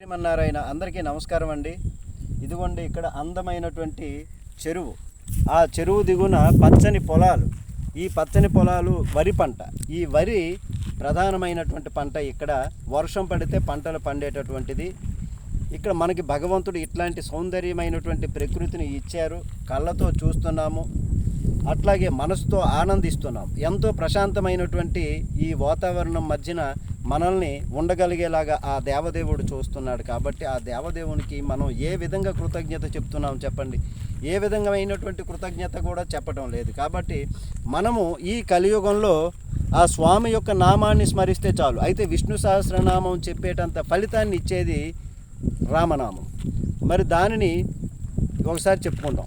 శ్రీమన్నారాయణ అందరికీ నమస్కారం అండి. ఇదిగోండి ఇక్కడ అందమైనటువంటి చెరువు. ఆ చెరువు దిగున పచ్చని పొలాలు. ఈ పచ్చని పొలాలు వరి పంట. ఈ వరి ప్రధానమైనటువంటి పంట ఇక్కడ. వర్షం పడితే పంటలు పండేటటువంటిది. ఇక్కడ మనకి భగవంతుడు ఇట్లాంటి సౌందర్యమైనటువంటి ప్రకృతిని ఇచ్చారు. కళ్ళతో చూస్తున్నాము. అట్లాగే మనసుతో ఆనందిస్తున్నాం. ఎంతో ప్రశాంతమైనటువంటి ఈ వాతావరణం మధ్యన మనల్ని ఉండగలిగేలాగా ఆ దేవదేవుడు చూస్తున్నాడు. కాబట్టి ఆ దేవదేవునికి మనం ఏ విధంగా కృతజ్ఞత చెప్తున్నాం చెప్పండి? ఏ విధమైనటువంటి కృతజ్ఞత కూడా చెప్పడం లేదు. కాబట్టి మనము ఈ కలియుగంలో ఆ స్వామి యొక్క నామాన్ని స్మరిస్తే చాలు. అయితే విష్ణు సహస్రనామం చెప్పేటంత ఫలితాన్ని ఇచ్చేది రామనామం. మరి దానిని ఒకసారి చెప్పుకుందాం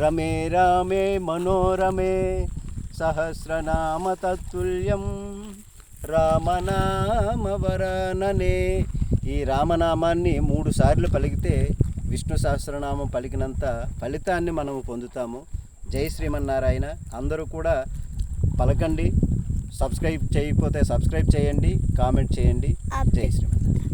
రమే రామే మనోరమే సహస్రనామ తత్తుల్యం రామనామ వరాననే ఈ రామనామాన్ని మూడు సార్లు పలికితే విష్ణు సహస్రనామం పలికినంత ఫలితాన్ని మనము పొందుతాము. జై శ్రీమన్నారాయణ. అందరూ కూడా పలకండి. సబ్స్క్రైబ్ చేయకపోతే సబ్స్క్రైబ్ చేయండి. కామెంట్ చేయండి. జై శ్రీమన్నారాయణ.